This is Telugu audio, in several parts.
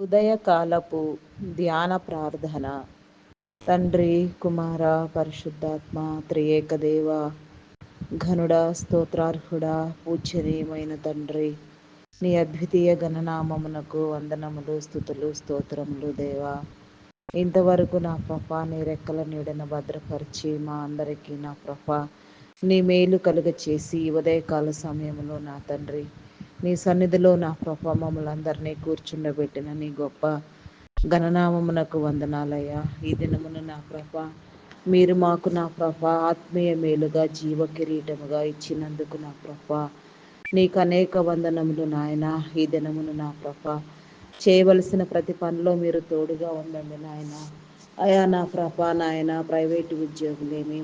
ఉదయకాలపు ధ్యాన ప్రార్థన. తండ్రి కుమార పరిశుద్ధాత్మ త్రియేకదేవ ఘనుడ స్తోత్రార్హుడ పూజ్యనీయమైన తండ్రి నీ అద్వితీయ గణనామమునకు వందనములు స్థుతులు స్తోత్రములు దేవా. ఇంతవరకు నా ప్రభ నీ రెక్కల నీడన భద్రపరిచి మా అందరికీ నా ప్రభ నీ మేలు కలుగ చేసి ఉదయకాల సమయంలో నా తండ్రి నీ సన్నిధిలో నా ప్రభ మమ్మల్ని అందరినీ కూర్చుండబెట్టిన నీ గొప్ప గణనామమునకు వందనాలయ్యా. ఈ దినమున నా ప్రభ మీరు మాకు నా ప్రభ ఆత్మీయ మేలుగా జీవ కిరీటముగా ఇచ్చినందుకు నా ప్రభ నీకు అనేక వందనములు నాయన. ఈ దినమును నా ప్రభ చేయవలసిన ప్రతి పనిలో మీరు తోడుగా ఉండండి నాయన. అయా నా ప్రభ నాయన ప్రైవేటు ఉద్యోగులేమి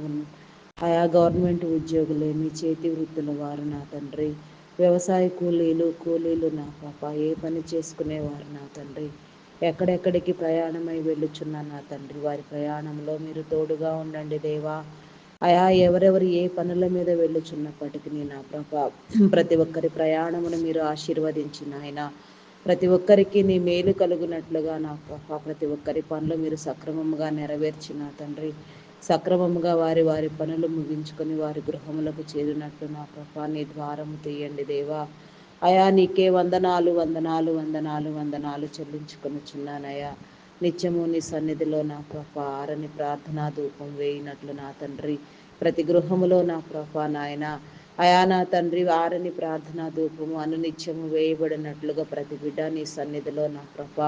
ఆయా గవర్నమెంట్ ఉద్యోగులేమి చేతి వృత్తుల వారు నా తండ్రి. వ్యవసాయ కూలీలు కూలీలు నా పాప ఏ పని చేసుకునేవారు నా తండ్రి? ఎక్కడెక్కడికి ప్రయాణమై వెళ్ళుచున్నా నా తండ్రి? వారి ప్రయాణంలో మీరు తోడుగా ఉండండి దేవా. అయా ఎవరెవరు ఏ పనుల మీద వెళ్ళుచున్నప్పటికీ నా ప్రభ ప్రతి ఒక్కరి ప్రయాణమును మీరు ఆశీర్వదించిన ఆయన ప్రతి ఒక్కరికి నీ మేలు కలుగునట్లుగా నా ప్రభ ప్రతి ఒక్కరి పనులు మీరు సక్రమంగా నెరవేర్చిన తండ్రి. సక్రమముగా వారి వారి పనులు ముగించుకొని వారి గృహములకు చేరినట్లు నా ప్రభా నీ ద్వారము తీయండి దేవా. అయా నీకే వందనాలు వందనాలు వందనాలు వందనాలు చెల్లించుకొని చిన్నానయ్యా నిత్యము నీ సన్నిధిలో నా ప్రభ ఆరని ప్రార్థనా ధూపం వేయినట్లు నా తండ్రి ప్రతి గృహములో నా ప్రభ నాయన. అయా నా తండ్రి ఆరని ప్రార్థనా ధూపము అనునిత్యము వేయబడినట్లుగా ప్రతి బిడ్డ నీ సన్నిధిలో నా ప్రభ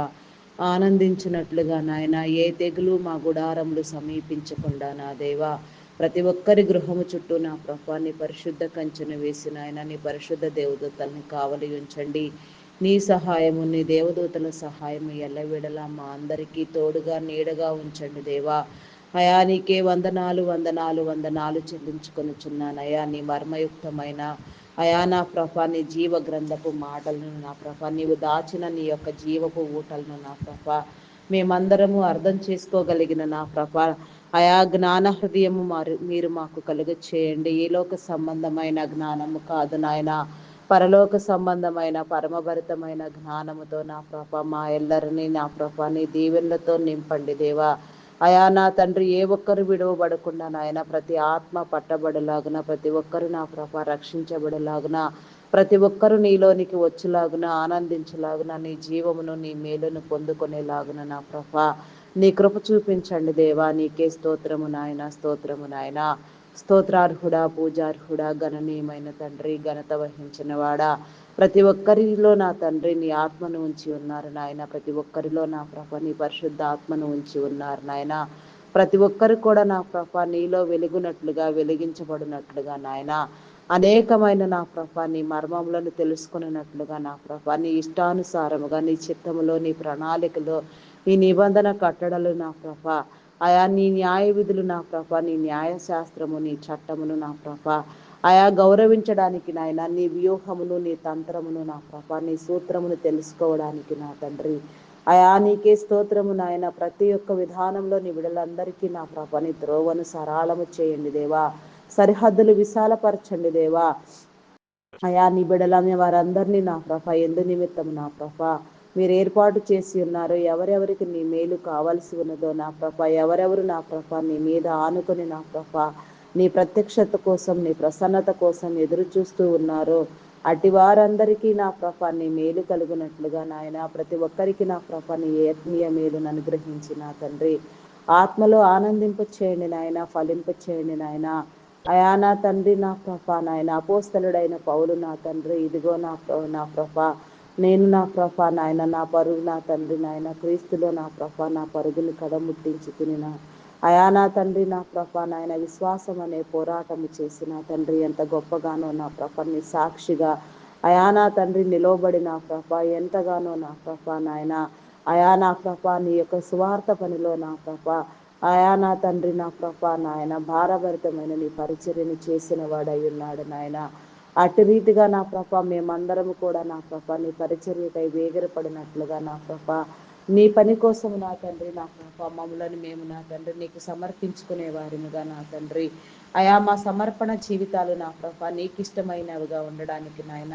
ఆనందించినట్లుగా నాయన ఏ తెగులు మా గుడారములు సమీపించకుండా నా దేవా ప్రతి ఒక్కరి గృహము చుట్టూ నా ప్రభాన్ని పరిశుద్ధ కంచెను వేసిన ఆయన నీ పరిశుద్ధ దేవదూతల్ని కావలి ఉంచండి. నీ సహాయము నీ దేవదూతల సహాయము ఎల్లవేళలా మా అందరికీ తోడుగా నీడగా ఉంచండి దేవా. అయా నీకే వందనాలు వందనాలు వందనాలు చెల్లించుకొని చున్నానయా నీ మర్మయుక్తమైన అయా నా ప్రభా నీ జీవ గ్రంథపు మాటలను నా ప్రభా నీవు దాచిన నీ యొక్క జీవపు ఊటలను నా ప్రభా మేమందరము అర్థం చేసుకోగలిగిన నా ప్రభా ఆయా జ్ఞాన హృదయము మారు మీరు మాకు కలుగ చేయండి ఈ లోక సంబంధమైన జ్ఞానము కాదు నాయన. పరలోక సంబంధమైన పరమభరితమైన జ్ఞానముతో నా ప్రభ మా ఎల్లరిని నా ప్రభ నీ దీవెనలతో నింపండి దేవా. అయా నా తండ్రి ఏ ఒక్కరు విడవబడకుండా నాయన ప్రతి ఆత్మ పట్టబడలాగున ప్రతి ఒక్కరు నా ప్రభ రక్షించబడలాగున ప్రతి ఒక్కరు నీలోనికి వచ్చేలాగున ఆనందించలాగున నీ జీవమును నీ మేలును పొందుకునేలాగున నా ప్రభ. నీ కృప చూపించండి దేవా నీకే స్తోత్రము నాయన స్తోత్రము నాయన. స్తోత్రార్హుడా పూజార్హుడా గణనీయమైన తండ్రి ఘనత వహించిన వాడా ప్రతి ఒక్కరిలో నా తండ్రి నీ ఆత్మను ఉంచి ఉన్నారు నాయన. ప్రతి ఒక్కరిలో నా ప్రభ నీ పరిశుద్ధ ఆత్మను ఉంచి ఉన్నారు నాయన. ప్రతి ఒక్కరు కూడా నా ప్రభ నీలో వెలుగునట్లుగా వెలిగించబడినట్లుగా నాయన. అనేకమైన నా ప్రభ నీ మర్మములను తెలుసుకున్నట్లుగా నా ప్రభ నీ ఇష్టానుసారముగా నీ చిత్తములో నీ ప్రణాళికలో నీ నిబంధన కట్టడలు నా ప్రభ. ఆయా నీ న్యాయ విధులు నా ప్రభ నీ న్యాయశాస్త్రము నీ చట్టమును నా ప్రభ. ఆయా గౌరవించడానికి నాయన నీ వ్యూహమును నీ తంత్రమును నా ప్రభ నీ సూత్రమును తెలుసుకోవడానికి నా తండ్రి. ఆయా నీకే స్తోత్రము నాయన ప్రతి ఒక్క విధానంలో నీ విడలందరికీ నా ప్రభ నీ త్రోవను సరాళము చేయండి దేవా. సరిహద్దులు విశాలపరచండి దేవా. అయా నీ బిడలని వారందరినీ నా ప్రభ ఎందు నిమిత్తం నా ప్రభ. మీరు ఏర్పాటు చేసి ఉన్నారు ఎవరెవరికి నీ మేలు కావాల్సి ఉన్నదో నా ప్రభ ఎవరెవరు నా ప్రభ నీ మీద ఆనుకొని నా ప్రభ. నీ ప్రత్యక్షత కోసం నీ ప్రసన్నత కోసం ఎదురు చూస్తూ ఉన్నారు అటు వారందరికీ నా ప్రభ నీ మేలు కలుగునట్లుగా నాయన ప్రతి ఒక్కరికి నా ప్రభ నీ ఆత్మీయ మేలును అనుగ్రహించి నా తండ్రి. ఆత్మలో ఆనందింప చేయండి నాయన ఫలింప చేయండి నాయన. అయా నా తండ్రి నా ప్రభ నాయన అపోస్తలుడైన పౌలు నా తండ్రి ఇదిగో నా నా ప్రభ. నేను నా ప్రభ నాయన నా పరుగు నా తండ్రి నాయన క్రీస్తులో నా ప్రభ నా పరుగుని కడముట్టించి నా అయా నా తండ్రి నా ప్రభ నాయన విశ్వాసం అనే పోరాటము చేసిన తండ్రి ఎంత గొప్పగానో నా ప్రభని సాక్షిగా. అయా నా తండ్రి నిలవబడి నా ప్రభ ఎంతగానో నా ప్రభ నాయన. అయా నా ప్రభ నీ యొక్క స్వార్థ పనిలో నా ప్రభ. అయా నా తండ్రి నా ప్రభ నాయన భారభరితమైన నీ పరిచర్యను చేసిన వాడై ఉన్నాడు నాయన. అటు రీతిగా నా ప్రభ మేమందరము కూడా నా ప్రభ నీ పరిచర్యకై వేగిరపడినట్లుగా నా ప్రభ నీ పని కోసం నా తండ్రి నా పాప మమ్మలను మేము నా తండ్రి నీకు సమర్పించుకునే వారిముగా నా తండ్రి. అయా మా సమర్పణ జీవితాలు నా ప్రభ నీకు ఇష్టమైనవిగా ఉండడానికి నాయన.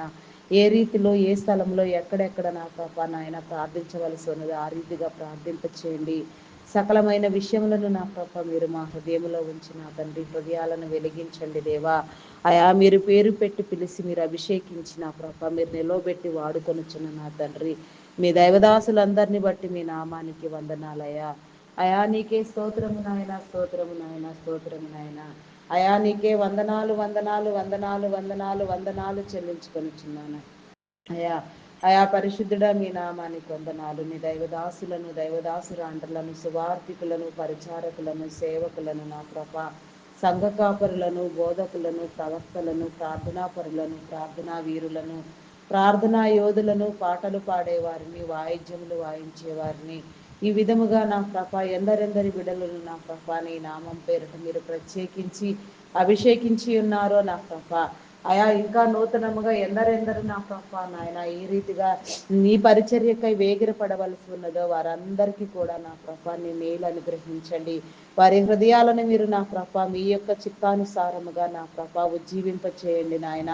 ఏ రీతిలో ఏ స్థలంలో ఎక్కడెక్కడ నా పాప నాయన ప్రార్థించవలసి ఉన్నది ఆ రీతిగా ప్రార్థింప చేయండి సకలమైన విషయములను నా ప్రభ మీరు మా హృదయంలో ఉంచి నా తండ్రి హృదయాలను వెలిగించండి దేవా. అయా మీరు పేరు పెట్టి పిలిచి మీరు అభిషేకించి నా ప్రభ మీరు నిలవబెట్టి వాడుకొనుచున్న నా తండ్రి. మీ దైవదాసులందరినీ బట్టి మీ నామానికి వందనాలయ్యా. అయా నీకే స్తోత్రము నాయన స్తోత్రము నాయన స్తోత్రము నాయన. అయా నీకే వందనాలు వందనాలు వందనాలు వందనాలు వందనాలు చెల్లించుకొనిచున్నాను అయా అయా పరిశుద్ధుడ మీ నామానికి వందనాలు. మీ దైవదాసులను దైవదాసురాండ్రలను సువార్థికులను పరిచారకులను సేవకులను నా ప్రభ. సంఘ కాపరులను బోధకులను ప్రవక్తలను ప్రార్థనాపరులను ప్రార్థనా వీరులను ప్రార్థనా యోధులను పాటలు పాడేవారిని వాయిద్యములు వాయించేవారిని. ఈ విధముగా నా ప్రభ ఎందరెందరి బిడలను నా ప్రభ నీ నామం పేరుట మీరు ప్రత్యేకించి అభిషేకించి ఉన్నారో నా ప్రభ. అయా ఇంకా నూతనముగా ఎందరెందరు నా ప్రభ నాయన ఈ రీతిగా నీ పరిచర్యకై వేగిరపడవలసి ఉన్నదో వారందరికీ కూడా నా ప్రభ నీ మేలు అనుగ్రహించండి. వారి హృదయాలను మీరు నా ప్రభ మీ యొక్క చిత్తానుసారముగా నా ప్రభ ఉజ్జీవింప చేయండి నాయన.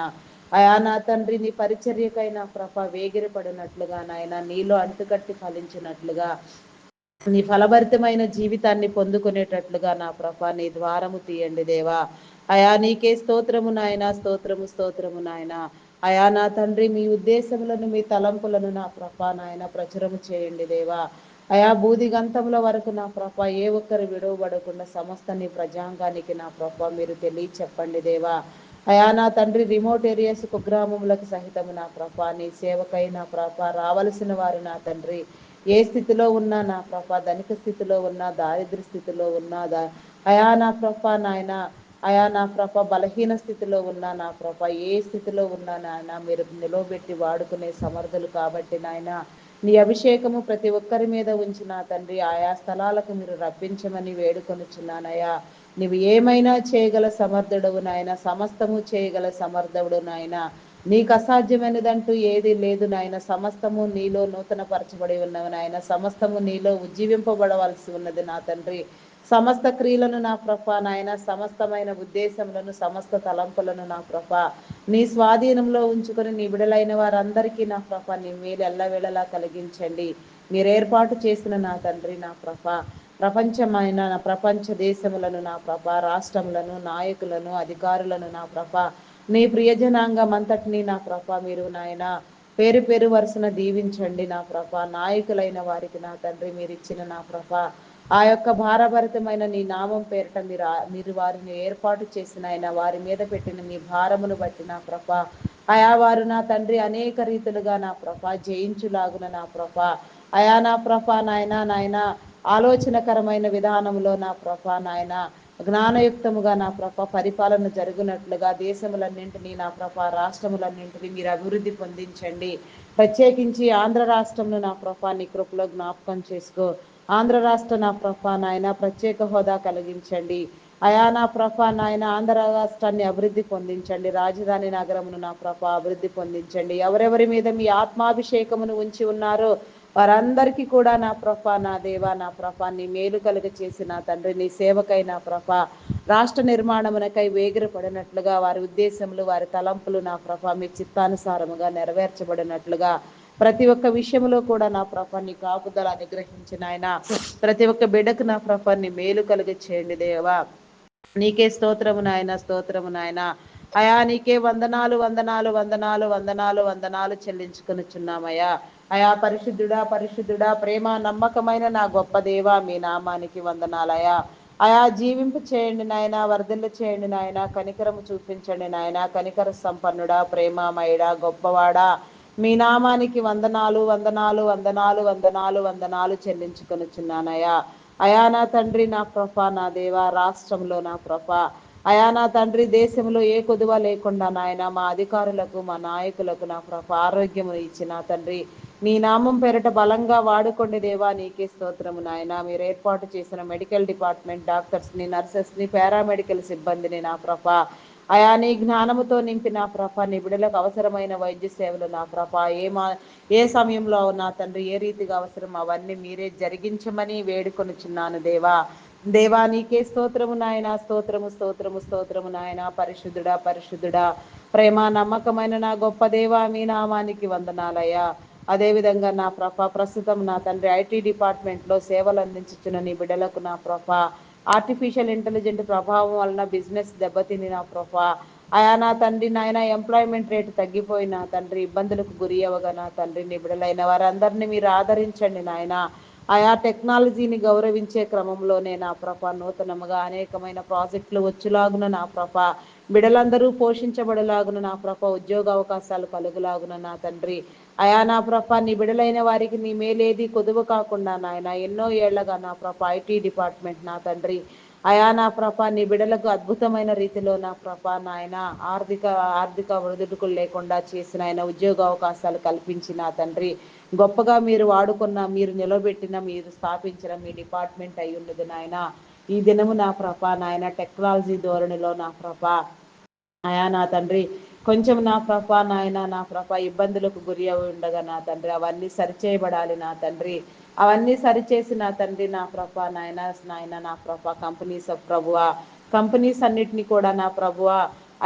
అయా నా తండ్రి నీ పరిచర్యకైనా ప్రభ వేగిరపడినట్లుగా నాయన నీలో అంటుకట్టి ఫలించినట్లుగా నీ ఫలభరితమైన జీవితాన్ని పొందుకునేటట్లుగా నా ప్రభ నీ ద్వారము తీయండి దేవా. అయా నీకే స్తోత్రము నాయన స్తోత్రము స్తోత్రము నాయన. అయా నా తండ్రి మీ ఉద్దేశములను మీ తలంపులను నా ప్రభ నాయన ప్రచురము చేయండి దేవా. అయా బూది గంతముల వరకు నా ప్రభ ఏ ఒక్కరు విడవబడకుండా సమస్త నీ ప్రజాంగానికి నా ప్రభ మీరు తెలియ చెప్పండి దేవా. అయా నా తండ్రి రిమోట్ ఏరియాస్ కుగ్రామములకు సహితము నా ప్రభా. నీ సేవకై నా ప్రభా రావలసిన వారు నా తండ్రి. ఏ స్థితిలో ఉన్నా నా ప్రభా ధనిక స్థితిలో ఉన్నా దారిద్ర స్థితిలో ఉన్నా దా అయా నా ప్రభా నాయన అయా నా ప్రభ బలహీన స్థితిలో ఉన్నా నా ప్రభ ఏ స్థితిలో ఉన్నా నాయన మీరు నిలవబెట్టి వాడుకునే సమర్థులు కాబట్టి నాయన నీ అభిషేకము ప్రతి ఒక్కరి మీద ఉంచిన తండ్రి ఆయా స్థలాలకు మీరు రప్పించమని వేడుకొనుచున్నానయ్యా. నువ్వు ఏమైనా చేయగల సమర్థుడవు నాయన సమస్తము చేయగల సమర్థుడు నాయన. నీకు అసాధ్యమైనదంటూ ఏది లేదు నాయన. సమస్తము నీలో నూతన పరచబడి ఉన్నవి నాయన. సమస్తము నీలో ఉజ్జీవింపబడవలసి ఉన్నది నా తండ్రి. సమస్త క్రియలను నా ప్రభ నాయన. సమస్తమైన ఉద్దేశములను సమస్త తలంపులను నా ప్రభ. నీ స్వాధీనంలో ఉంచుకొని నీ బిడలైన వారందరికీ నా ప్రభ నీ మేలు ఎల్లవేళలా కలిగించండి. మీరు ఏర్పాటు చేసిన నా తండ్రి నా ప్రభ. ప్రపంచమైన నా ప్రపంచ దేశములను నా ప్రభ రాష్ట్రములను నాయకులను అధికారులను నా ప్రభ. నీ ప్రియజనాంగం అంతటినీ నా ప్రభ మీరు నాయన పేరు పేరు వరుసన దీవించండి నా ప్రభ. నాయకులైన వారికి నా తండ్రి మీరు ఇచ్చిన నా ప్రభ. ఆ యొక్క భారభరితమైన నీ నామం పేరిట మీరు మీరు వారిని ఏర్పాటు చేసిన ఆయన వారి మీద పెట్టిన నీ భారమును బట్టి నా ప్రభ. అయా వారు నా తండ్రి అనేక రీతులుగా నా ప్రభ జయించులాగున నా ప్రభ. అయా నా ప్రభ నాయన నాయన ఆలోచనకరమైన విధానంలో నా ప్రభ నాయన జ్ఞానయుక్తముగా నా ప్రభ పరిపాలన జరుగునట్లుగా దేశములన్నింటినీ నా ప్రభ రాష్ట్రములన్నింటినీ మీరు అభివృద్ధి పొందించండి. ప్రత్యేకించి ఆంధ్ర రాష్ట్రంను నా ప్రభ నీ కృపలో జ్ఞాపకం చేసుకో. ఆంధ్ర రాష్ట్ర నా ప్రభ నాయన ప్రత్యేక హోదా కలిగించండి. అయా నా ప్రభ నాయన ఆంధ్ర రాష్ట్రాన్ని అభివృద్ధి పొందించండి. రాజధాని నగరమును నా ప్రభ అభివృద్ధి పొందించండి. ఎవరెవరి మీద మీ ఆత్మాభిషేకమును ఉంచి ఉన్నారో వారందరికీ కూడా నా ప్రభ నా దేవ నా ప్రభ నీ మేలు కలుగ చేసి నా తండ్రి నీ సేవకై నా ప్రభ రాష్ట్ర నిర్మాణమునకై వేగిరపడినట్లుగా వారి ఉద్దేశములు వారి తలంపులు నా ప్రభ మీ చిత్తానుసారముగా నెరవేర్చబడినట్లుగా ప్రతి ఒక్క విషయంలో కూడా నా ప్రఫాన్ని కాపుదల అనుగ్రహించిన ఆయన. ప్రతి ఒక్క బిడ్డకు నా ప్రఫాన్ని మేలు కలుగ చేయండి దేవా. నీకే స్తోత్రము నాయన స్తోత్రము నాయన. అయా నీకే వందనాలు వందనాలు వందనాలు వందనాలు వందనాలు చెల్లించుకొనుచున్నామయ్యా. అయా పరిశుద్ధుడా పరిశుద్ధుడా ప్రేమ నమ్మకమైన నా గొప్ప దేవ మీ నామానికి వందనాలయా. అయా జీవింపు చేయండి నాయన వర్ధిల్లు చేయండి నాయన కనికరము చూపించండి నాయన కనికర సంపన్నుడా ప్రేమమయుడా గొప్పవాడా. మీ నామానికి వందనాలు వందనాలు వందనాలు వందనాలు వందనాలు చెల్లించుకొనుచున్నానయ్యా అయా నా తండ్రి నా ప్రభ నా దేవ రాష్ట్రంలో నా ప్రభ. అయా నా తండ్రి దేశంలో ఏ కొదువ లేకుండా నాయన మా అధికారులకు మా నాయకులకు నా ప్రభ ఆరోగ్యము ఇచ్చి నా తండ్రి. నీ నామం పేరట బలంగా వాడుకోండి దేవా నీకే స్తోత్రము నాయన. మీరు ఏర్పాటు చేసిన మెడికల్ డిపార్ట్మెంట్ డాక్టర్స్ని నర్సెస్ని పారామెడికల్ సిబ్బందిని నా ప్రభ. అయా నీ జ్ఞానముతో నింపి నా ప్రభ నీ బిడలకు అవసరమైన వైద్య సేవలు నా ప్రభ. ఏ మా ఏ సమయంలో నా తండ్రి ఏ రీతిగా అవసరం అవన్నీ మీరే జరిగించమని వేడుకొనుచున్నాను దేవా. దేవా నీకే స్తోత్రము నాయన. స్తోత్రము స్తోత్రము స్తోత్రము నాయన. పరిశుద్ధుడా పరిశుద్ధుడా. ప్రేమ నమ్మకమైన నా గొప్ప దేవా మీ నామానికి వందనాలయ్యా. అదేవిధంగా నా ప్రభ ప్రస్తుతం నా తండ్రి ఐటీ డిపార్ట్మెంట్లో సేవలు అందించుచున్న నీ బిడ్డలకు నా ప్రభ ఆర్టిఫిషియల్ ఇంటెలిజెంట్ ప్రభావం వలన బిజినెస్ దెబ్బతిని నా ప్రభ ఆయా నా తండ్రి నాయన ఎంప్లాయ్మెంట్ రేటు తగ్గిపోయిన తండ్రి ఇబ్బందులకు గురి అవ్వగా నా తండ్రి నిబిడలైన వారందరినీ మీరు ఆదరించండి నాయన. ఆయా టెక్నాలజీని గౌరవించే క్రమంలోనే నా ప్రభ నూతనముగా అనేకమైన ప్రాజెక్టులు వచ్చులాగున నా ప్రభ బిడలందరూ పోషించబడలాగున నా ప్రభ ఉద్యోగ అవకాశాలు కలుగులాగున నా తండ్రి. అయా నా ప్రభ నీ బిడలైన వారికి నీ మేలేది కొదువు కాకుండా నాయన ఎన్నో ఏళ్ళగా నా ప్రభ ఐటీ డిపార్ట్మెంట్ నా తండ్రి. అయా నా ప్రభ నీ బిడలకు అద్భుతమైన రీతిలో నా ప్రభ నాయన ఆర్థిక ఆర్థిక ఒడిదుడుకులు లేకుండా చేసిన ఆయన ఉద్యోగ అవకాశాలు కల్పించిన తండ్రి. గొప్పగా మీరు వాడుకున్న మీరు నిలబెట్టిన మీరు స్థాపించిన మీ డిపార్ట్మెంట్ అయి ఉన్నది నాయన. ఈ దినము నా ప్రభ నాయన టెక్నాలజీ ధోరణిలో నా ప్రభ. అయా నా తండ్రి కొంచెం నా ప్రభ నాయన నా ప్రభ ఇబ్బందులకు గురి అవి ఉండగా నా తండ్రి అవన్నీ సరిచేయబడాలి నా తండ్రి. అవన్నీ సరిచేసి నా తండ్రి నా ప్రభ నాయన నాయన నా ప్రభ కంపెనీస్ ప్రభువ కంపెనీస్ అన్నిటినీ కూడా నా ప్రభువ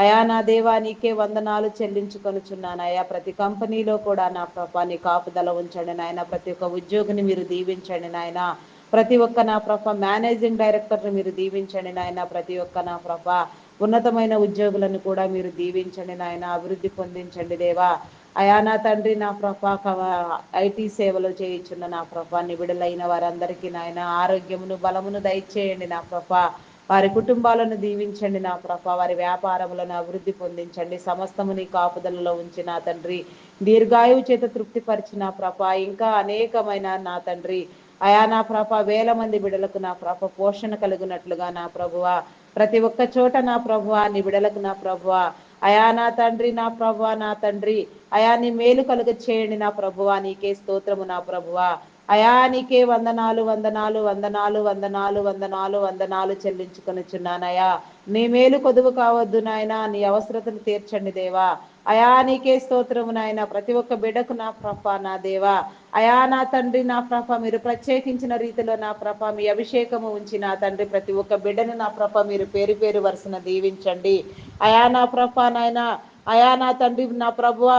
అయా నా దేవా నీకే వందనాలు చెల్లించుకొనుచున్నాను. అయా ప్రతి కంపెనీలో కూడా నా ప్రభా నీ కాపుదల ఉంచండి నాయన. ప్రతి ఒక్క ఉద్యోగిని మీరు దీవించండి నాయన. ప్రతి ఒక్క నా ప్రభ మేనేజింగ్ డైరెక్టర్ని మీరు దీవించండి నాయన. ప్రతి ఒక్క నా ప్రభ ఉన్నతమైన ఉద్యోగులను కూడా మీరు దీవించండి నాయన అభివృద్ధి పొందించండి దేవా. అయా నా తండ్రి నా ప్రభ ఐటీ సేవలు చేయించున్న నా ప్రభా నిబిడలైన వారందరికీ నాయన ఆరోగ్యమును బలమును దయచేయండి నా ప్రభ. వారి కుటుంబాలను దీవించండి నా ప్రభ. వారి వ్యాపారములను అభివృద్ధి పొందించండి. సమస్తము నీ కాపుదలలో ఉంచి నా తండ్రి. దీర్ఘాయువు చేత తృప్తిపరిచిన ప్రభ ఇంకా అనేకమైన నా తండ్రి. అయా నా ప్రభ వేల మంది బిడలకు నా ప్రభ పోషణ కలిగినట్లుగా నా ప్రభువ. ప్రతి ఒక్క చోట నా ప్రభువ నీ బిడలకు నా ప్రభువ. అయా నా తండ్రి నా ప్రభువ నా తండ్రి. అయా నీ మేలు కలుగ చేయండి నా ప్రభువ నీకే స్తోత్రము నా ప్రభువ. అయా నీకే వందనాలు వందనాలు వందనాలు వందనాలు వందనాలు వందనాలు చెల్లించుకొనిచున్నానయా. నీ మేలు కొదువు కావద్దు నాయన నీ అవసరతను తీర్చండి దేవా. అయా నీకే స్తోత్రము నాయన. ప్రతి ఒక్క బిడకు నా ప్రభ నా దేవా. అయా నా తండ్రి నా ప్రభ మీరు ప్రత్యేకించిన రీతిలో నా ప్రభ మీ అభిషేకము ఉంచి నా తండ్రి ప్రతి ఒక్క బిడ్డను నా ప్రభ మీరు పేరు పేరు వరుసన దీవించండి. అయా నా ప్రభ నాయన అయా నా తండ్రి నా ప్రభువ.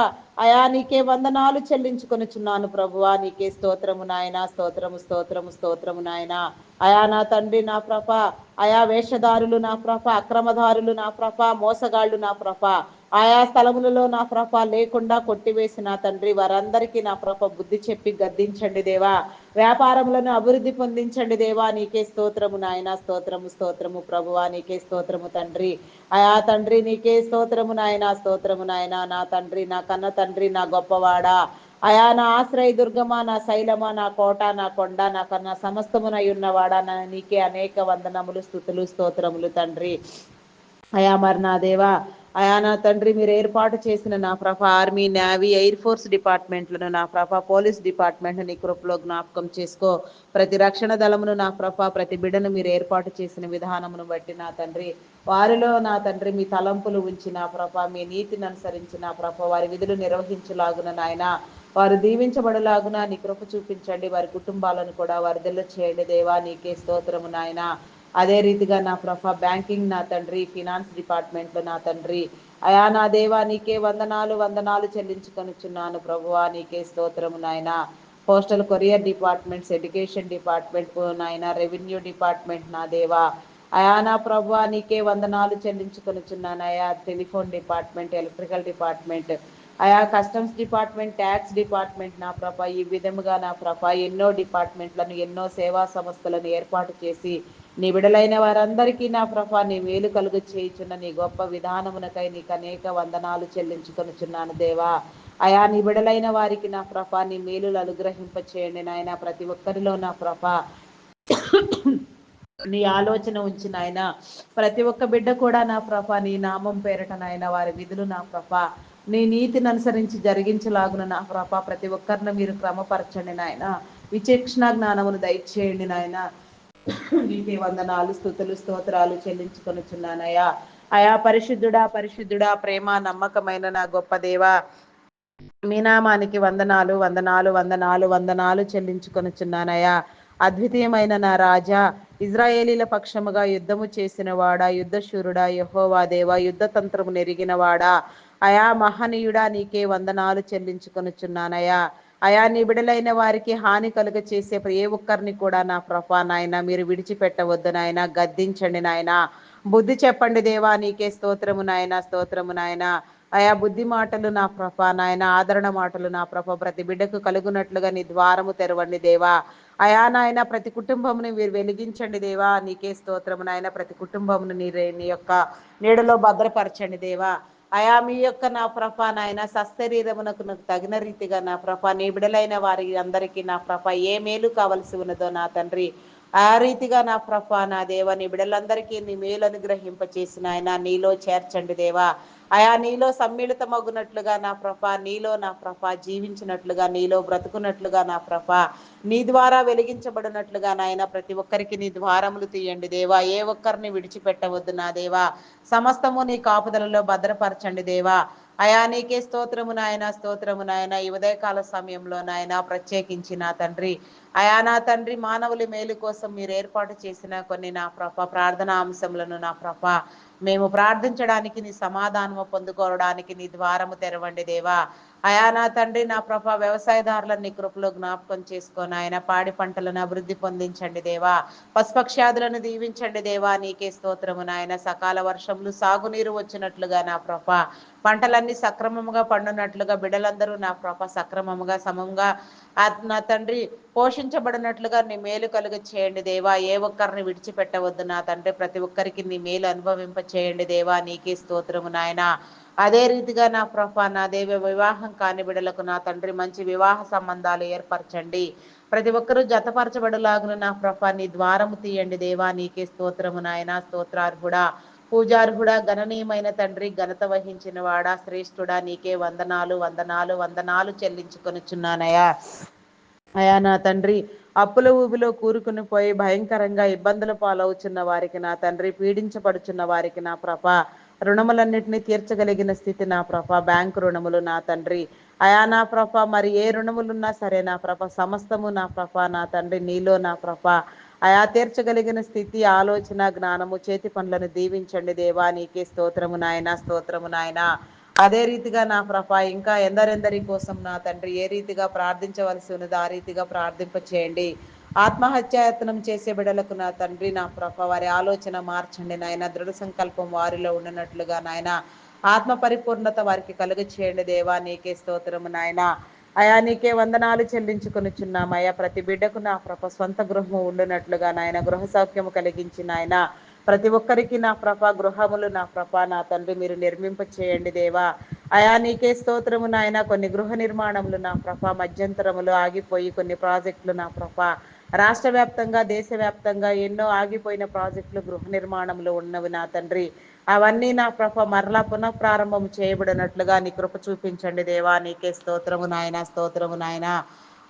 అయా నీకే వందనాలు చెల్లించుకొనిచున్నాను ప్రభువా. నీకే స్తోత్రము నాయన స్తోత్రము స్తోత్రము స్తోత్రము నాయన. అయా నా తండ్రి నా ప్రభ. అయా వేషధారులు నా ప్రభ అక్రమదారులు నా ప్రభ మోసగాళ్ళు నా ప్రభ. ఆయా స్థలములలో నా ప్రభ లేకుండా కొట్టివేసిన తండ్రి వారందరికీ నా ప్రభ బుద్ధి చెప్పి గద్దించండి దేవా. వ్యాపారములను అభివృద్ధి పొందించండి దేవా. నీకే స్తోత్రము నాయన స్తోత్రము స్తోత్రము ప్రభువా. నీకే స్తోత్రము తండ్రి. ఆయా తండ్రి నీకే స్తోత్రము నాయన స్తోత్రము నాయన. నా తండ్రి నా కన్న తండ్రి నా గొప్పవాడా. అయా నా ఆశ్రయ దుర్గమా నా శైలమా నా కోట నా కొండ నా కన్నా సమస్తమునై ఉన్నవాడా. నా నీకే అనేక వందనములు స్థుతులు స్తోత్రములు తండ్రి. అయా మరి నా దేవా అయా నా తండ్రి మీరు ఏర్పాటు చేసిన నా ప్రభ ఆర్మీ నేవీ ఎయిర్ ఫోర్స్ డిపార్ట్మెంట్లను నా ప్రభ పోలీస్ డిపార్ట్మెంట్ను నీ కృపలో జ్ఞాపకం చేసుకో. ప్రతి రక్షణ దళమును నా ప్రభ ప్రతి బిడను మీరు ఏర్పాటు చేసిన విధానమును బట్టి నా తండ్రి వారిలో నా తండ్రి మీ తలంపులు ఉంచి నా ప్రభ మీ నీతిని అనుసరించి నా ప్రభ వారి విధులు నిర్వహించలాగున నాయన. వారు దీవించబడలాగున నీ కృప చూపించండి. వారి కుటుంబాలను కూడా వరదలు చేయండి. దేవా నీకే స్తోత్రము నాయన. అదే రీతిగా నా ప్రభ బ్యాంకింగ్ నా తండ్రి ఫినాన్స్ డిపార్ట్మెంట్లో నా తండ్రి. అయా నా దేవా నీకే వందనాలు వందనాలు చెల్లించుకొనిచున్నాను ప్రభువా నీకే స్తోత్రము నాయన. Postal courier departments education department నాయన రెవెన్యూ డిపార్ట్మెంట్ నా దేవా. అయా నా నీకే వందనాలు చెల్లించుకొనిచున్నాను అయా టెలిఫోన్ డిపార్ట్మెంట్ ఎలక్ట్రికల్ డిపార్ట్మెంట్. ఆయా కస్టమ్స్ డిపార్ట్మెంట్ ట్యాక్స్ డిపార్ట్మెంట్ నా ప్రభ. ఈ విధముగా నా ప్రభ ఎన్నో డిపార్ట్మెంట్లను ఎన్నో సేవా సంస్థలను ఏర్పాటు చేసి నీ బిడలైన వారందరికీ నా ప్రభా నీ మేలు కలుగు చేయుచున్న నీ గొప్ప విధానమునకై నీకు అనేక వందనాలు చెల్లించుకొనుచున్నాను దేవా. అయా నీ బిడలైన వారికి నా ప్రభా నీ మేలులు అనుగ్రహింప చేయండి నాయన. ప్రతి ఒక్కరిలో నా ప్రభా నీ ఆలోచన ఉంచి నాయన. ప్రతి ఒక్క బిడ్డ కూడా నా ప్రభా నీ నామం పేరట నాయన వారి విధులు నా ప్రభా నీ నీతిని అనుసరించి జరిగించలాగున నా ప్రభా ప్రతి ఒక్కరిని మీరు క్రమపరచండి నాయన. విచక్షణ జ్ఞానమును దయచేయండి నాయన. నీకే వందనాలు స్థుతులు స్తోత్రాలు చెల్లించుకొనుచున్నానయ్యా. అయా పరిశుద్ధుడా పరిశుద్ధుడా ప్రేమ నమ్మకమైన నా గొప్ప దేవా. మీ నామానికి వందనాలు వందనాలు వందనాలు వందనాలు చెల్లించుకొనుచున్నానయ్యా. అద్వితీయమైన నా రాజా ఇజ్రాయేలీల పక్షముగా యుద్ధము చేసిన వాడా యుద్ధశూరుడా యహోవా దేవ యుద్ధ తంత్రము నెరిగిన వాడా అయా మహనీయుడా నీకే వందనాలు చెల్లించుకొనుచున్నానయా అయా నీ బిడలైన వారికి హాని కలుగ చేసే ఏ ఒక్కరిని కూడా నా ప్రభా నాయన మీరు విడిచిపెట్టవద్దు నాయన గద్దించండి నాయన. బుద్ధి చెప్పండి దేవా నీకే స్తోత్రము నాయన స్తోత్రము నాయన. అయా బుద్ధి మాటలు నా ప్రభ నాయన ఆదరణ మాటలు నా ప్రభ ప్రతి బిడ్డకు కలుగునట్లుగా నీ ద్వారము తెరవండి దేవా. అయా నాయన ప్రతి కుటుంబమును మీరు వెలిగించండి దేవా. నీకే స్తోత్రము నాయన ప్రతి కుటుంబమును నీ నీ యొక్క నీడలో భద్రపరచండి దేవా. అయా మీ యొక్క నా ప్రభ నాయన సశరీరమునకు నాకు తగిన రీతిగా నా ప్రభ నీ బిడలైన వారి అందరికీ నా ప్రభ ఏ మేలు కావలసి ఉన్నదో నా తండ్రి ఆ రీతిగా నా ప్రభా నా దేవ నీ బిడలందరికీ నీ మేలు అనుగ్రహింప చేసిన ఆయన నీలో చేర్చండి దేవా. అయా నీలో సమ్మిళితమగునట్లుగా నా ప్రభ నీలో నా ప్రభ జీవించినట్లుగా నీలో బ్రతుకున్నట్లుగా నా ప్రభ. నీ ద్వారా వెలిగించబడినట్లుగా నాయన ప్రతి ఒక్కరికి నీ ద్వారములు తీయండి దేవా. ఏ ఒక్కరిని విడిచిపెట్టవద్దు నా దేవా. సమస్తము నీ కాపుదలలో భద్రపరచండి దేవా. అయా నీకే స్తోత్రము నాయన స్తోత్రము నాయన. ఈ ఉదయకాల సమయంలో నాయన ప్రత్యేకించి నా తండ్రి అయా నా తండ్రి మానవుల మేలు కోసం మీరు ఏర్పాటు చేసిన కొన్ని నా ప్రభ ప్రార్థనా అంశములను నా ప్రభ మేము ప్రార్థించడానికి నీ సమాధానము పొందుకోవడానికి నీ ద్వారము తెరవండి దేవా. అయా నా తండ్రి నా ప్రభ వ్యవసాయదారులను నీ కృపలో జ్ఞాపకం చేసుకొని ఆయన పాడి పంటలను అభివృద్ధి పొందించండి దేవా. పశుపక్షాదులను దీవించండి దేవా. నీకే స్తోత్రము నాయన. సకాల వర్షములు సాగునీరు వచ్చినట్లుగా నా ప్రభ. పంటలన్నీ సక్రమముగా పండునట్లుగా బిడలందరూ నా ప్రభ సక్రమముగా సమంగా నా తండ్రి పోషించబడినట్లుగా నీ మేలు కలుగ చేయండి దేవా. ఏ ఒక్కరిని విడిచిపెట్టవద్దు నా తండ్రి. ప్రతి ఒక్కరికి నీ మేలు అనుభవింప చేయండి దేవా. నీకే స్తోత్రము నాయన. అదే రీతిగా నా ప్రభా నా దేవ వివాహం కాని బిడలకు నా తండ్రి మంచి వివాహ సంబంధాలు ఏర్పరచండి. ప్రతి ఒక్కరూ జతపరచబడులాగున నా ప్రభా నీ ద్వారము తీయండి దేవా నీకే స్తోత్రము నాయన స్తోత్రార్హుడా. పూజార్హుడా గణనీయమైన తండ్రి ఘనత వహించిన వాడా శ్రేష్ఠుడా నీకే వందనాలు వందనాలు వందనాలు చెల్లించుకొనిచున్నానయా అయా నా తండ్రి అప్పుల ఊబిలో కూరుకుని పోయి భయంకరంగా ఇబ్బందుల పాలవుచున్న వారికి నా తండ్రి పీడించబడుచున్న వారికి నా ప్రభ రుణములన్నింటినీ తీర్చగలిగిన స్థితి నా ప్రభ. బ్యాంకు రుణములు నా తండ్రి. అయా నా ప్రభ మరి ఏ రుణములున్నా సరే నా ప్రభ సమస్తము నా ప్రభ నా తండ్రి నీలో నా ప్రభ. అయా తీర్చగలిగిన స్థితి ఆలోచన జ్ఞానము చేతి పనులను దీవించండి దేవా. నీకే స్తోత్రము నాయన స్తోత్రము నాయన. అదే రీతిగా నా ప్రభ ఇంకా ఎందరెందరి కోసం నా తండ్రి ఏ రీతిగా ప్రార్థించవలసి ఉన్నదో ఆ రీతిగా ప్రార్థింప చేయండి ఆత్మహత్యాయత్నం చేసే బిడలకు నా తండ్రి నా ప్రభ వారి ఆలోచన మార్చండి నాయన. దృఢ సంకల్పం వారిలో ఉండనట్లుగా నాయన. ఆత్మ పరిపూర్ణత వారికి కలుగ చేయండి దేవా. నీకే స్తోత్రము నాయన. అయా నీకే వందనాలు చెల్లించుకొనిచున్నామయ్యా ప్రతి బిడ్డకు నా ప్రభ సొంత గృహము ఉండునట్లుగా నాయన. గృహ సౌఖ్యము కలిగించి నాయన. ప్రతి ఒక్కరికి నా ప్రభ గృహములు నా ప్రభ నా తండ్రి మీరు నిర్మింప చేయండి దేవా. అయా నీకే స్తోత్రము నాయన. కొన్ని గృహ నిర్మాణములు నా ప్రభ మధ్యంతరములు ఆగిపోయి కొన్ని ప్రాజెక్టులు నా ప్రభ రాష్ట్ర వ్యాప్తంగా దేశవ్యాప్తంగా ఎన్నో ఆగిపోయిన ప్రాజెక్టులు గృహ నిర్మాణంలో ఉన్నవి నా తండ్రి. అవన్నీ నా ప్రభ మరలా పునఃప్రారంభం చేయబడినట్లుగా నీ కృప చూపించండి దేవా. నీకే స్తోత్రము నాయన స్తోత్రము నాయన.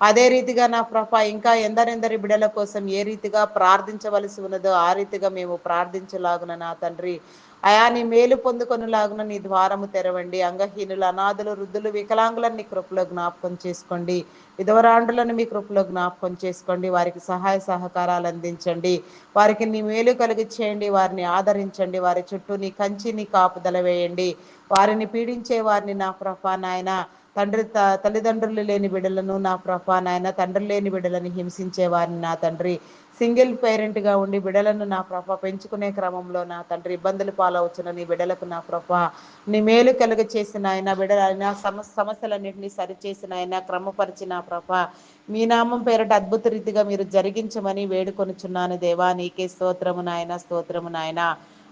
అదే రీతిగా నా ప్రభ ఇంకా ఎందరెందరి బిడల కోసం ఏ రీతిగా ప్రార్థించవలసి ఉన్నదో ఆ రీతిగా మేము ప్రార్థించలాగున నా తండ్రి. అయా నీ మేలు పొందుకొనిలాగున నీ ద్వారము తెరవండి. అంగహీనులు అనాథులు వృద్ధులు వికలాంగులను నీ కృపలో జ్ఞాపకం చేసుకోండి. విధవరాండులను మీ కృపలో జ్ఞాపకం చేసుకోండి. వారికి సహాయ సహకారాలు అందించండి. వారికి నీ మేలు కలిగి చేయండి వారిని ఆదరించండి. వారి చుట్టూ నీ కంచి నీ కాపుదల వేయండి. వారిని పీడించే వారిని నా ప్రభా నాయన తండ్రి తల్లిదండ్రులు లేని బిడ్డలను నా ప్రభా నాయన తండ్రి లేని బిడ్డలను హింసించే వారిని నా తండ్రి. సింగిల్ పేరెంట్గా ఉండి బిడలను నా ప్రభ పెంచుకునే క్రమంలో నా తండ్రి ఇబ్బందులు పాలవచ్చున నీ బిడలకు నా ప్రభ నీ మేలు కలుగ చేసిన ఆయన బిడల సమ సమస్యలన్నింటినీ సరిచేసిన ఆయన క్రమపరిచిన ప్రభ. మీ నామం పేరట అద్భుత రీతిగా మీరు జరిగించమని వేడుకొనుచున్నాను దేవా. నీకే స్తోత్రము నాయన స్తోత్రము నాయన.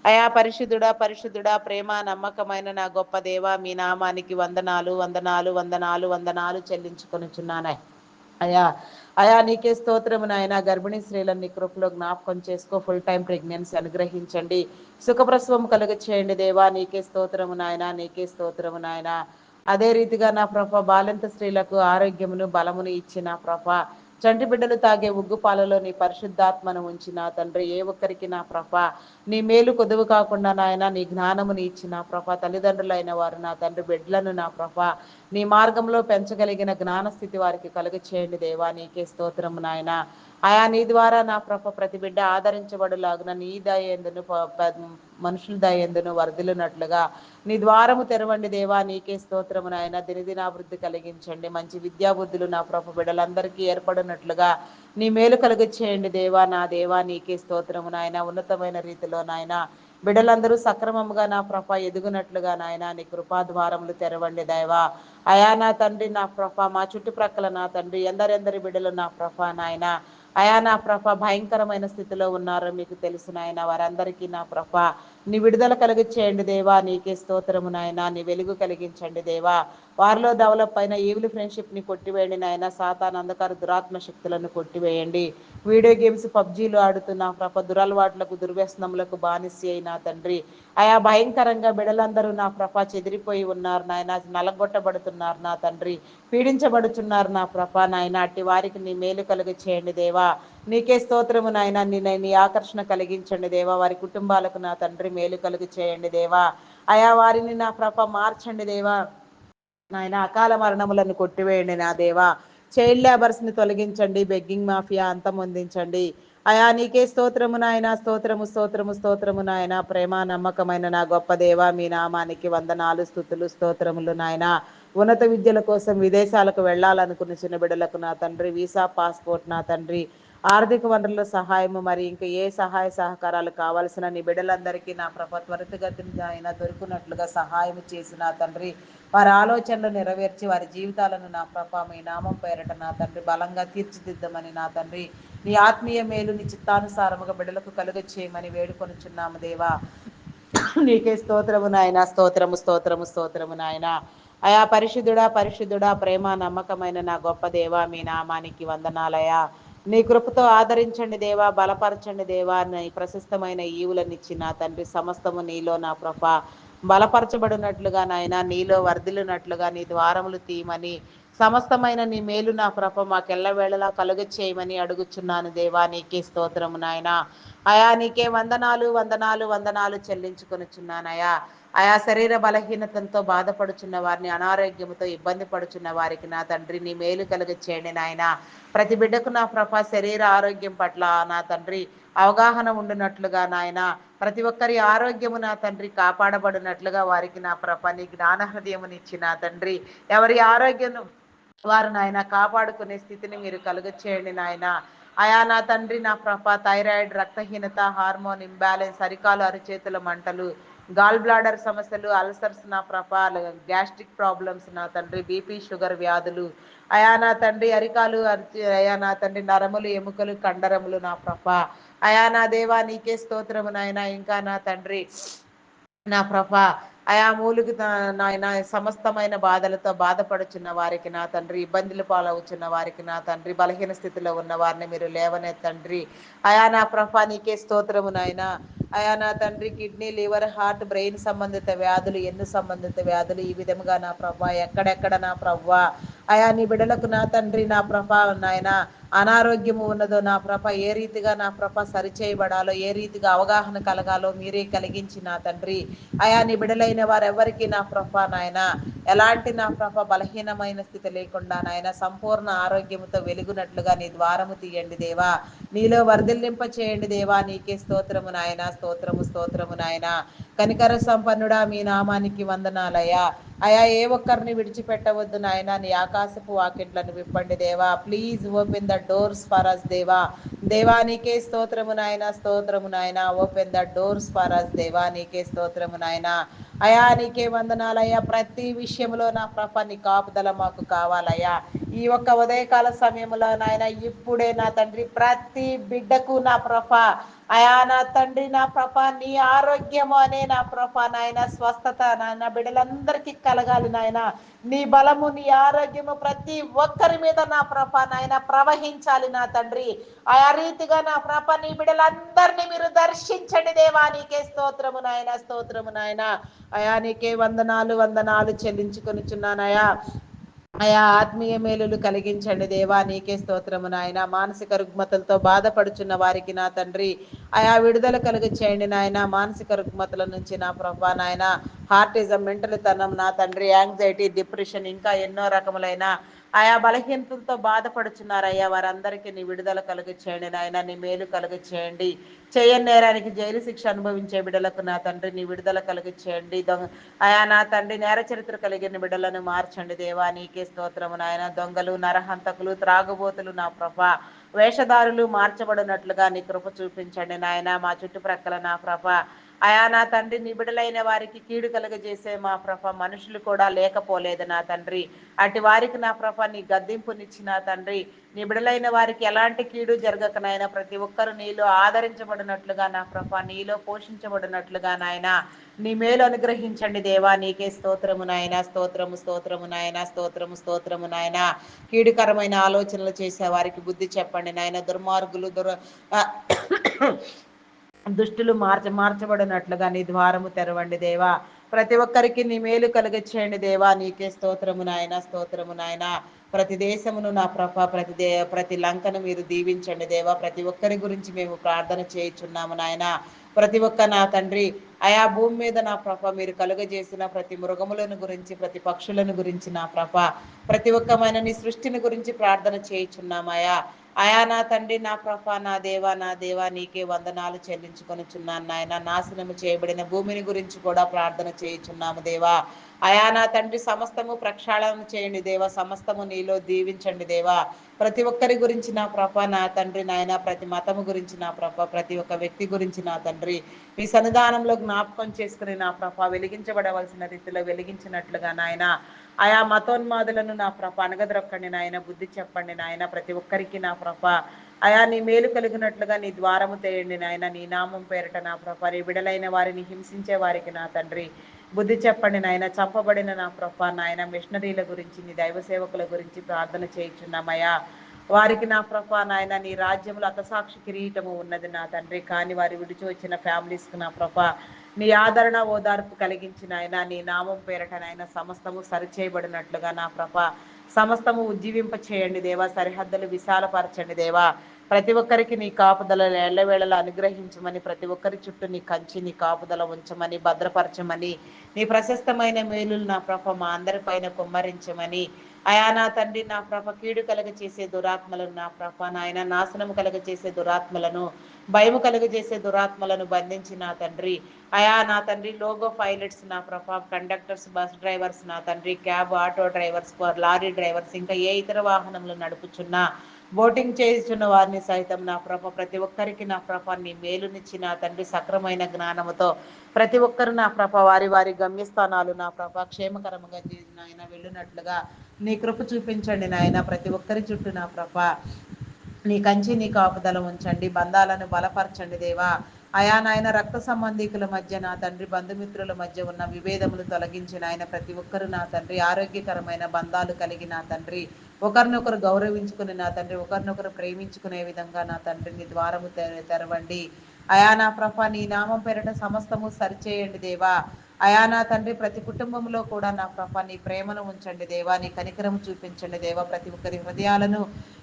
అయా పరిశుద్ధుడా పరిశుద్ధుడా ప్రేమ నమ్మకమైన నా గొప్ప దేవ మీ నామానికి వందనాలు వందనాలు వందనాలు వందనాలు చెల్లించుకొనుచున్నాను. అయా అయా నీకే స్తోత్రము నాయన. గర్భిణీ స్త్రీలని కృపలో జ్ఞాపకం చేసుకో. ఫుల్ టైం ప్రెగ్నెన్సీ అనుగ్రహించండి. సుఖప్రసవం కలుగ చేయండి దేవా. నీకే స్తోత్రము నాయన నీకే స్తోత్రము నాయన. అదే రీతిగా నా ప్రభ బాలింత స్త్రీలకు ఆరోగ్యమును బలమును ఇచ్చిన ప్రభ. చంటి బిడ్డలు తాగే ఉగ్గు పాలలో నీ పరిశుద్ధాత్మను ఉంచిన తండ్రి ఏ ఒక్కరికి నా ప్రభ నీ మేలు కొదువు కాకుండా నాయన నీ జ్ఞానముని ఇచ్చిన ప్రభ తల్లిదండ్రులైన వారు నా తండ్రి బిడ్డలను నా ప్రభ నీ మార్గంలో పెంచగలిగిన జ్ఞానస్థితి వారికి కలుగ చేయండి దేవా నీకే స్తోత్రము నాయన. ఆయా నీ ద్వారా నా ప్రభ ప్రతి బిడ్డ ఆదరించబడులాగున నీ దయందును మనుషుల దయందును వరదలునట్లుగా నీ ద్వారము తెరవండి దేవా నీకే స్తోత్రము నాయన. దినదినాభివృద్ధి కలిగించండి. మంచి విద్యాబుద్ధులు నా ప్రభ బిడ్డలందరికీ ఏర్పడినట్లుగా నీ మేలు కలుగ చేయండి దేవా నా దేవా నీకే స్తోత్రము నాయన. ఉన్నతమైన రీతిలో నాయన బిడ్డలందరూ సక్రమముగా నా ప్రభ ఎదుగునట్లుగా నాయన నీ కృపాద్వారములు తెరవండి దైవా. అయా నా తండ్రి నా ప్రభ మా చుట్టుప్రక్కల నా తండ్రి ఎందరెందరి బిడ్డలు నా ప్రభ నాయన. అయా నా ప్రభ భయంకరమైన స్థితిలో ఉన్నారో మీకు తెలుసు నాయన వారందరికీ నా ప్రభ. నీ విడుదల కలిగి చేయండి దేవా నీకే స్తోత్రము నాయన నీ వెలుగు కలిగించండి దేవా. వారిలో డెవలప్ అయిన ఈవిల్ ఫ్రెండ్షిప్ని కొట్టివేయండి నాయన సాతాన్ అంధకార దురాత్మ శక్తులను కొట్టివేయండి. వీడియో గేమ్స్ పబ్జీలు ఆడుతున్న ప్రభ దురలవాట్లకు దుర్వ్యసనములకు బానిసి అయిన తండ్రి ఆయా భయంకరంగా బిడలందరూ నా ప్రభ చెదిరిపోయి ఉన్నారు నాయన నలగొట్టబడుతున్నారు నా తండ్రి పీడించబడుచున్నారు నా ప్రభ నాయన అట్టి వారికి నీ మేలు కలుగు చేయండి దేవా. నీకే స్తోత్రము నాయన. నిన్న నీ ఆకర్షణ కలిగించండి దేవా. వారి కుటుంబాలకు నా తండ్రి మేలు కలుగు చేయండి దేవా. అయా వారిని నా ప్రభ మార్చండి దేవా. నాయన అకాల మరణములను కొట్టివేయండి నా దేవా. చైల్డ్ లేబర్స్ని తొలగించండి బెగ్గింగ్ మాఫియా అంతమొందించండి అయా నీకే స్తోత్రము నాయన. స్తోత్రము స్తోత్రము స్తోత్రము నాయన. ప్రేమ నమ్మకమైన నా గొప్ప దేవ మీ నామానికి వందనాలు స్థుతులు స్తోత్రములు నాయన. ఉన్నత విద్యల కోసం విదేశాలకు వెళ్ళాలనుకున్న చిన్న బిడ్డలకు నా తండ్రి వీసా పాస్పోర్ట్ నా తండ్రి. ఆర్థిక వనరుల సహాయము మరి ఇంకా ఏ సహాయ సహకారాలు కావాల్సిన నీ బిడ్డలందరికీ నా ప్రభ త్వరితగతిన ఆయన దొరుకున్నట్లుగా సహాయం చేసిన తండ్రి వారి ఆలోచనలు నెరవేర్చి వారి జీవితాలను నా ప్రభ మీ నామం పేరట నా తండ్రి బలంగా తీర్చిదిద్దమని నా తండ్రి నీ ఆత్మీయ మేలు నీ చిత్తానుసారముగా బిడ్డలకు కలుగ చేయమని వేడుకొనుచున్నాము దేవా. నీకే స్తోత్రము నాయన స్తోత్రము స్తోత్రము స్తోత్రము నాయన. అయా పరిశుద్ధుడా పరిశుద్ధుడా ప్రేమ నమ్మకమైన నా గొప్ప దేవా మీ నామానికి వందనాలయా. నీ కృపతో ఆదరించండి దేవా బలపరచండి దేవా నీ ప్రశస్తమైన ఈవులనిచ్చి నా తండ్రి సమస్తము నీలో నా ప్రభ. బలపరచబడినట్లుగా నాయన నీలో వర్ధిలినట్లుగా నీ ద్వారములు తీయమని సమస్తమైన నీ మేలు నా ప్రభ మాకెల్లవేళలా కలుగ చేయమని అడుగుచున్నాను దేవా. నీకే స్తోత్రము నాయన. అయా నీకే వందనాలు వందనాలు వందనాలు చెల్లించుకొనిచున్నానయా. ఆయా శరీర బలహీనతలతో బాధపడుచున్న వారిని అనారోగ్యంతో ఇబ్బంది పడుచున్న వారికి నా తండ్రి నీ మేలు కలుగ చేయండి నాయన. ప్రతి బిడ్డకు నా ప్రభ శరీర ఆరోగ్యం పట్ల నా తండ్రి అవగాహన ఉండినట్లుగా నాయన. ప్రతి ఒక్కరి ఆరోగ్యము నా తండ్రి కాపాడబడినట్లుగా వారికి నా ప్రభ నీ జ్ఞాన హృదయమునిచ్చి నా తండ్రి. ఎవరి ఆరోగ్యం వారు నాయన కాపాడుకునే స్థితిని మీరు కలుగచేయండి నాయన. అయా నా తండ్రి నా ప్రభ థైరాయిడ్ రక్తహీనత హార్మోన్ ఇంబ్యాలెన్స్ అరికాలు అరిచేతుల మంటలు గాల్ బ్లాడర్ సమస్యలు అల్సర్స్ నా ప్రభ గ్యాస్ట్రిక్ ప్రాబ్లమ్స్ నా తండ్రి బీపీ షుగర్ వ్యాధులు అయా నా తండ్రి అరికాలు అయా నా తండ్రి నరములు ఎముకలు కండరములు నా ప్రభ. అయా నా దేవా నీకే స్తోత్రము నాయన. ఇంకా నా తండ్రి నా ప్రభ అయా మూలుగు నాయన సమస్తమైన బాధలతో బాధపడుచున్న వారికి నా తండ్రి ఇబ్బందులు పాలవుచున్న వారికి నా తండ్రి బలహీన స్థితిలో ఉన్న వారిని మీరు లేవనే తండ్రి. అయా నా ప్రభా నీకే స్తోత్రము నాయన. అయా నా తండ్రి కిడ్నీ లివర్ హార్ట్ బ్రెయిన్ సంబంధిత వ్యాధులు ఎన్ను సంబంధిత వ్యాధులు ఈ విధముగా నా ప్రభా ఎక్కడెక్కడ నా ప్రభ. అయా నీ బిడలకు నా తండ్రి నా ప్రభా నాయన. అనారోగ్యము ఉన్నదో నా ప్రభ ఏ రీతిగా నా ప్రభ సరిచేయబడాలో ఏ రీతిగా అవగాహన కలగాలో మీరే కలిగించి నా తండ్రి. అయా నీ బిడలైన వారెవరికి నా ప్రభ నాయన ఎలాంటి నా ప్రభ బలహీనమైన స్థితి లేకుండా నాయన సంపూర్ణ ఆరోగ్యముతో వెలుగునట్లుగా నీ ద్వారము తీయండి దేవా. నీలో వర్ధిల్లింప చేయండి దేవా నీకే స్తోత్రము నాయన స్తోత్రము స్తోత్రము నాయన. కనికర సంపన్నుడా మీ నామానికి వందనాలయ్యా. అయా ఏ ఒక్కరిని విడిచిపెట్టవద్దు నాయన. నీ ఆకాశపు వాకిట్లను విప్పండి దేవా. Please open the doors for us దేవా. దేవా నీకే స్తోత్రము నాయన స్తోత్రము నాయన. Open the doors for us దేవా. నీకే స్తోత్రము నాయన. అయా నీకే వందనాలయ్యా ప్రతి విషయంలో నా ప్రభ నీ కాపుదల మాకు కావాలయ్యా. ఈ ఒక్క ఉదయకాల సమయంలో నాయన ఇప్పుడే నా తండ్రి ప్రతి బిడ్డకు నా ప్రభ అయా నా తండ్రి నా ప్రభా నీ ఆరోగ్యము అనే నా ప్రభా నాయన స్వస్థత నాయన బిడ్డలందరికీ కలగాలి నాయన. నీ బలము నీ ఆరోగ్యము ప్రతి ఒక్కరి మీద నా ప్రభా నాయన ప్రవహించాలి నా తండ్రి. ఆ రీతిగా నా ప్రభా నీ బిడ్డలందరినీ మీరు దర్శించండి దేవా నీకే స్తోత్రము నాయన స్తోత్రము నాయన. అయా నీకే వందనాలు వందనాలు చెల్లించుకొనిచున్నానయా ఆయా ఆత్మీయ మేలులు కలిగించండి దేవా నీకే స్తోత్రము నాయన. మానసిక రుగ్మతలతో బాధపడుచున్న వారికి నా తండ్రి ఆయా విడుదల కలుగు చేయండి నాయన. మానసిక రుగ్మతల నుంచి నా ప్రభా నాయన. హార్టిజం మెంటల్ తనం నా తండ్రి. యాంగ్జైటీ డిప్రెషన్ ఇంకా ఎన్నో రకములైన ఆయా బలహీనతలతో బాధపడుచున్నారయ్యా. వారందరికీ నీ విడుదల కలుగు చేయండి నాయన. నీ మేలు కలుగు చేయండి చేయని నేరానికి జైలు శిక్ష అనుభవించే బిడలకు నా తండ్రి నీ విడుదల కలిగి చేయండి దొంగ ఆయా నా తండ్రి నేర చరిత్ర కలిగిన బిడ్డలను మార్చండి దేవా. నీకే స్తోత్రము నాయన. దొంగలు నరహంతకులు త్రాగుబోతులు నా ప్రభ. వేషధారులు మార్చబడినట్లుగా నీ కృప చూపించండి నాయన. మా చుట్టుప్రక్కల నా ప్రభ. అయా నా తండ్రి నిబిడలైన వారికి కీడు కలుగజేసే మా ప్రభ మనుషులు కూడా లేకపోలేదు నా తండ్రి. అటు వారికి నా ప్రభ నీ గద్దింపునిచ్చిన తండ్రి. నిబిడలైన వారికి ఎలాంటి కీడు జరగకనైనా ప్రతి ఒక్కరు నీలో ఆదరించబడినట్లుగా నా ప్రభ నీలో పోషించబడినట్లుగా నాయన. నీ మేలు అనుగ్రహించండి దేవా నీకే స్తోత్రము నాయన స్తోత్రము స్తోత్రము నాయన స్తోత్రము స్తోత్రము నాయన. కీడుకరమైన ఆలోచనలు చేసే వారికి బుద్ధి చెప్పండి నాయన. దుర్మార్గులు దుర్ దుష్టులు మార్చ మార్చబడినట్లుగా నీ ద్వారము తెరవండి దేవా. ప్రతి ఒక్కరికి నీ మేలు కలుగచ్చేయండి దేవా. నీకే స్తోత్రము నాయన స్తోత్రము నాయన. ప్రతి దేశమును నా ప్రభ ప్రతి దే ప్రతి లంకను మీరు దీవించండి దేవా. ప్రతి ఒక్కరి గురించి మేము ప్రార్థన చేయుచున్నాము నాయన. ప్రతి ఒక్క నా తండ్రి ఆయా భూమి మీద నా ప్రభ మీరు కలుగజేసిన ప్రతి మృగములను గురించి ప్రతి పక్షులను గురించి నా ప్రభ. ప్రతి ఒక్కమైన నీ సృష్టిని గురించి ప్రార్థన చేయుచున్నామయా అయా నా తండ్రి నా ప్రభా నా దేవా నా దేవా నీకే వందనాలు చెల్లించుకొని చున్నాను నాయన. నాశనము చేయబడిన భూమిని గురించి కూడా ప్రార్థన చేయుచున్నాము దేవా. అయా నా తండ్రి సమస్తము ప్రక్షాళన చేయండి దేవా. సమస్తము నీలో దీవించండి దేవా. ప్రతి ఒక్కరి గురించి నా ప్రభ నా తండ్రి నాయన ప్రతి మతము గురించి నా ప్రభ ప్రతి ఒక్క వ్యక్తి గురించి నా తండ్రి. మీ సన్నిధానంలో జ్ఞాపకం చేసుకుని నా ప్రభ వెలిగించబడవలసిన రీతిలో వెలిగించినట్లుగా నాయన. ఆయా మతోన్మాదులను నా ప్రభ అనగదొక్కండి నాయన బుద్ధి చెప్పండి నాయన ప్రతి ఒక్కరికి నా ప్రభ. అయా నీ మేలు కలిగినట్లుగా నీ ద్వారము తేయండి నాయన నీ నామం పేరట నా ప్రభ. నీ విడలైన వారిని హింసించే వారికి నా తండ్రి. బుద్ధి చెప్పండి నాయన చంపబడిన నా ప్రభ. నాయన మిషనరీల గురించి నీ దైవ సేవకుల గురించి ప్రార్థన చేయించున్నామయ్యా. వారికి నా ప్రభ నాయన నీ రాజ్యంలో అతసాక్షి కిరీటము ఉన్నది నా తండ్రి. కానీ వారి విడిచి వచ్చిన ఫ్యామిలీస్కి నా ప్రభా. నీ ఆదరణ ఓదార్పు కలిగించిన ఆయన నీ నామం పేరట నాయన సమస్తము సరిచేయబడినట్లుగా నా ప్రభ సమస్తము ఉజ్జీవింప చేయండి దేవా సరిహద్దులు విశాలపరచండి దేవా. ప్రతి ఒక్కరికి నీ కాపుదల ఎల్లవేళలా అనుగ్రహించమని ప్రతి ఒక్కరి చుట్టూ నీ కంచి నీ కాపుదల ఉంచమని భద్రపరచమని నీ ప్రశస్తమైన మేలులు నా ప్రభ మా అందరిపైన కుమ్మరించమని అయా నా తండ్రి నా ప్రభ కీడు కలగ చేసే దురాత్మలను నా ప్రభ నాయన నాశనము కలగ చేసే దురాత్మలను భయము కలగ చేసే దురాత్మలను బంధించి నా తండ్రి. అయా నా తండ్రి లోగో పైలట్స్ నా ప్రభ కండక్టర్స్ బస్ డ్రైవర్స్ నా తండ్రి cab auto drivers lorry drivers ఇంకా ఏ ఇతర వాహనములు నడుపుచున్నా బోటింగ్ చేయిస్తున్న వారిని సైతం నా ప్రభ ప్రతి ఒక్కరికి నా ప్రభ నీ మేలునిచ్చి నా తండ్రి సక్రమైన జ్ఞానముతో ప్రతి ఒక్కరు నా ప్రభ వారి వారి గమ్యస్థానాలు నా ప్రభ క్షేమకరముగా నాయన. వెళ్ళినట్లుగా నీ కృప చూపించండి నాయన. ప్రతి ఒక్కరి చుట్టూ నా ప్రభ నీ కంచి నీ కాపుదల ఉంచండి. బంధాలను బలపరచండి దేవా. అయా నాయన రక్త సంబంధికుల మధ్య నా తండ్రి బంధుమిత్రుల మధ్య ఉన్న విభేదములు తొలగించిన ఆయన ప్రతి ఒక్కరు నా తండ్రి ఆరోగ్యకరమైన బంధాలు కలిగి నా తండ్రి. ఒకరినొకరు గౌరవించుకుని నా తండ్రి ఒకరినొకరు ప్రేమించుకునే విధంగా నా తండ్రిని ద్వారము తెరవండి. అయా నా ప్రభ నీ నామం పేరట సమస్తము సరిచేయండి దేవా. అయా నా తండ్రి ప్రతి కుటుంబంలో కూడా నా ప్రభా నీ ప్రేమను ఉంచండి దేవా నీ కనికరం చూపించండి దేవా ప్రతి ఒక్కరి హృదయాలను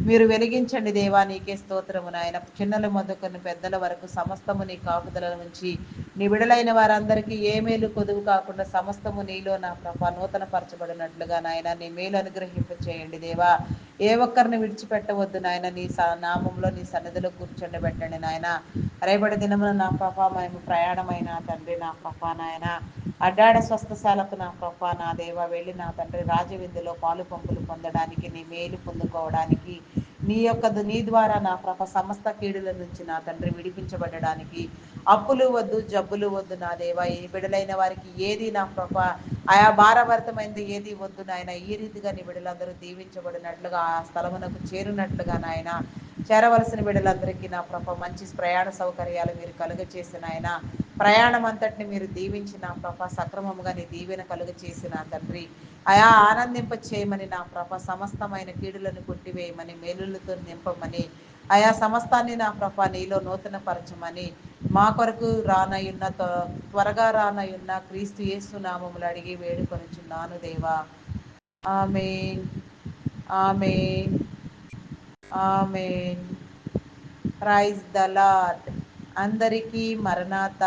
మీరు వెలిగించండి దేవా నీకే స్తోత్రము నాయన. చిన్నల మొదకొని పెద్దల వరకు సమస్తము నీ కాపుదల నుంచి నీ విడలైన వారందరికీ ఏ మేలు కొదువు కాకుండా సమస్తము నీలో నా ప్రభా నూతన పరచబడినట్లుగా నాయన. నీ మేలు అనుగ్రహింప చేయండి దేవా. ఏ ఒక్కరిని విడిచిపెట్టవద్దు నాయన. నీ నామంలో నీ సన్నిధిలో కూర్చొని పెట్టండి నాయన. రేపటి దినమున నా ప్రభ మేము ప్రయాణమైన తండ్రి నా ప్రభ నాయన. అడ్డాడ స్వస్థశాలకు నా ప్రభ నా దేవ వెళ్ళి నా తండ్రి రాజవిందులో పాలు పంపులు పొందడానికి నీ మేలు పొందుకోవడానికి నీ యొక్క నీ ద్వారా నా ప్రభ సమస్త కీడుల నుంచి నా తండ్రి విడిపించబడడానికి అప్పులు వద్దు జబ్బులు వద్దు నా దేవ ఏ బిడలైన వారికి ఏది నా ప్రభ ఆయా భారభరితమైనది ఏది వద్దు నాయన ఈ రీతిగా నీ బిడలందరూ దీవించబడినట్లుగా ఆ స్థలమునకు చేరినట్లుగా నాయన చేరవలసిన బిడలందరికీ నా ప్రభ మంచి ప్రయాణ సౌకర్యాలు మీరు కలుగ చేసిన ఆయన ప్రయాణం అంతటిని మీరు దీవించిన ప్రభ సక్రమముగా నీ దీవెన కలుగ చేసిన తండ్రి. అయా ఆనందింప చేయమని నా ప్రభ సమస్తమైన కీడులను కొట్టివేయమని మేలులతో నింపమని. ఆయా సమస్తాన్ని నా ప్రభ నీలో నూతన పరచమని మా కొరకు రానయున్న త్వరగా రానయున్న క్రీస్తు యేసు నామములు అడిగి వేడుకొనిచున్నాను దేవా. Amen. Amen. Amen. Praise the Lord. అందరికీ మరణాత.